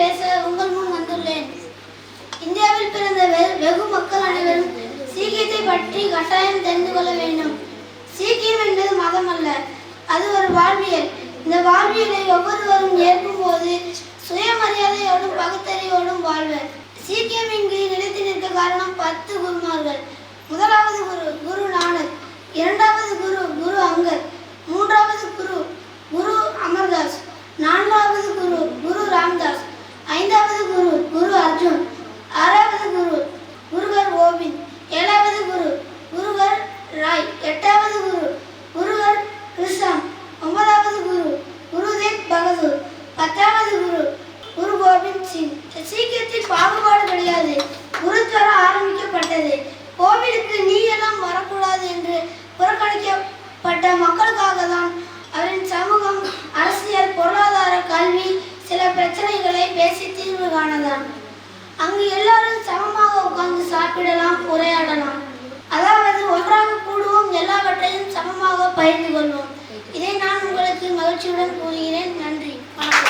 பேச உங்கள் முன் வந்துள்ளேன். இந்தியாவில் பிறந்த வெகு மக்கள் அனைவரும் சீக்கியத்தை பற்றி கட்டாயம் தெரிந்து கொள்ள வேண்டும். சீக்கியம் என்பது மதம் அல்ல அது ஒரு வாழ்வியல். இந்த வாழ்வியலை ஒவ்வொருவரும் ஏற்கும் போது சுயமரியாதையோடும் பகுத்தறிவோடும் வாழ்வர். சீக்கியம் இங்கு நிலைத்து நிற்க காரணம் பத்து குருமார்கள். முதலாவது குரு குரு மக்களுக்காக தான் அவரின் சமூகம் அரசியல் பொருளாதார கல்வி சில பிரச்சனைகளை பேசி தீர்வு காணலாம். அங்கு எல்லாரும் சமமாக உட்கார்ந்து சாப்பிடலாம் உரையாடலாம். அதாவது ஒன்றாக கூடுவோம் எல்லாவற்றையும் சமமாக பகிர்ந்து கொள்வோம். இதை நான் உங்களுக்கு மகிழ்ச்சியுடன் கூறுகிறேன். நன்றி.